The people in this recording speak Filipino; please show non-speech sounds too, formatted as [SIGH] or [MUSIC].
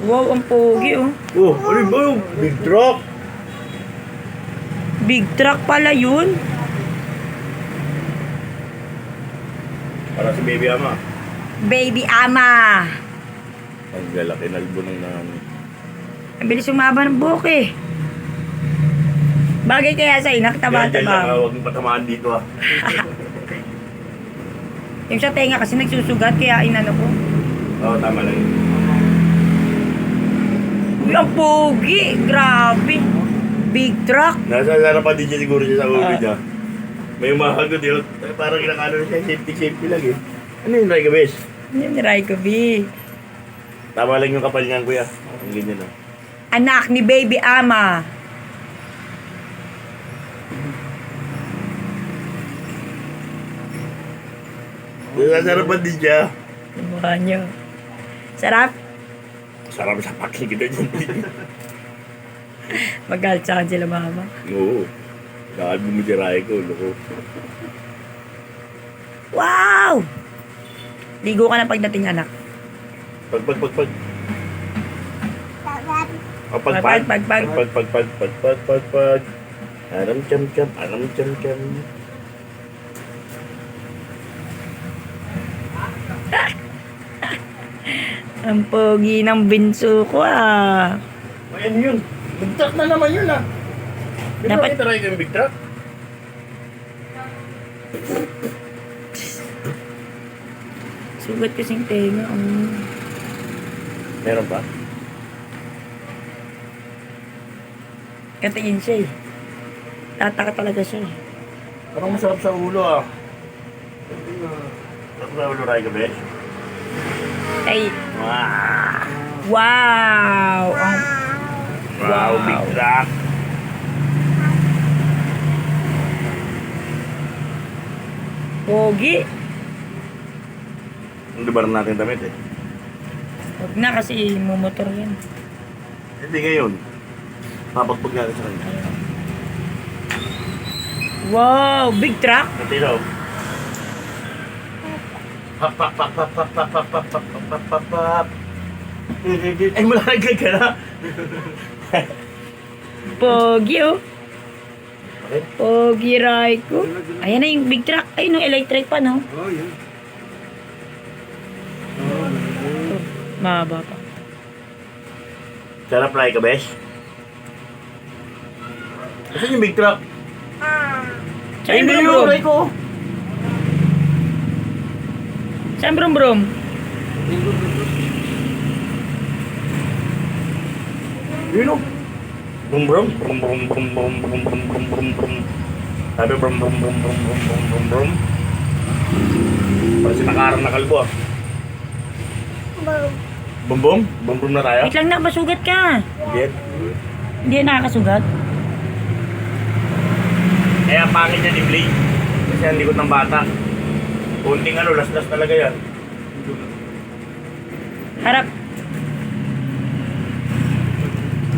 Wow, ang pogi oh. Oh, ano ba yung big truck? Big truck pala yun. Para si baby ama. Baby ama. Ang galaki nalbo ng nanay. Ang bilis umaba ng buhok eh. Bagay kaya sa inak, Yan, dyan lang, ah. Huwag mong patamaan dito ah. [LAUGHS] Yung sa tenga kasi nagsusugat, kaya inano ko. Oo, tama lang yun. Uy, ang pogi! Grabe! Big truck! Nasa harapan din siya siguro siya sa ulo Ah. niya. May umahagod yun. Eh, Parang inakano na siya, safety-safety lang eh. Ano yun, Ray Gabes? Yan ni Raiko B. Tama lang yung kapal niyan, kuya. Ang ganyan ah. Anak ni Baby Ama. Nasa harapan din siya. Yung mukha niyo. Sarap. Sarap sa pakinggan dyan. [LAUGHS] Magalit sa akin sila mama. Oo. Dahil bumitiray ko, loko. Wow! Ligo ka na pagdating anak. Pag, pag, pag, pag. Oh, pag, Pag, pag, pag, pag. pag, pag, pag, pag, pag, pag, pag. Aram, cham, cham, aram, cham, cham. Ang pogi ng binso ko ah. Ayan yun. Big truck na naman yun ah. Ba Dapat- kita rin yung big truck? Sugat kasing tenga. Um. Meron pa? Katingin siya eh. Tataka talaga siya eh. Parang masarap sa ulo ah. Masarap sa ulo, Ray Gabi. Ay, Wow! wow! Wow, Wow. big truck. pogi. Ang lubar natin damit eh. Huwag na kasi mumotor yan. Hindi ngayon. Papagpag natin sa kanya. Wow! Big truck! Katilo. Pap, pap, pap, pap, pap, pap, pap, pap, pap, pap, pap, pap, pap. Ay, malagay ka na. Pogi oh. Pogi Raiko. Ayan na yung big truck. Ay, no, electric pa, no? Oh, yun. Mahaba pa. Sarap Ray ka, besh? Kasi yung big truck? Yung brum yung brum? Saan brum brum? Yun o. Brum brum. Brum brum brum brum brum brum brum brum brum. Sabi brum brum brum brum brum brum brum brum. Parang sinakarang na kalbo ah. Bum bum? Bum bum na tayo? Wait lang na, masugat ka. Hindi. Hindi nakakasugat. Kaya pangit niya ni Blade. Kasi ang likod ng bata. Kunting ano, las-las talaga yan. Harap.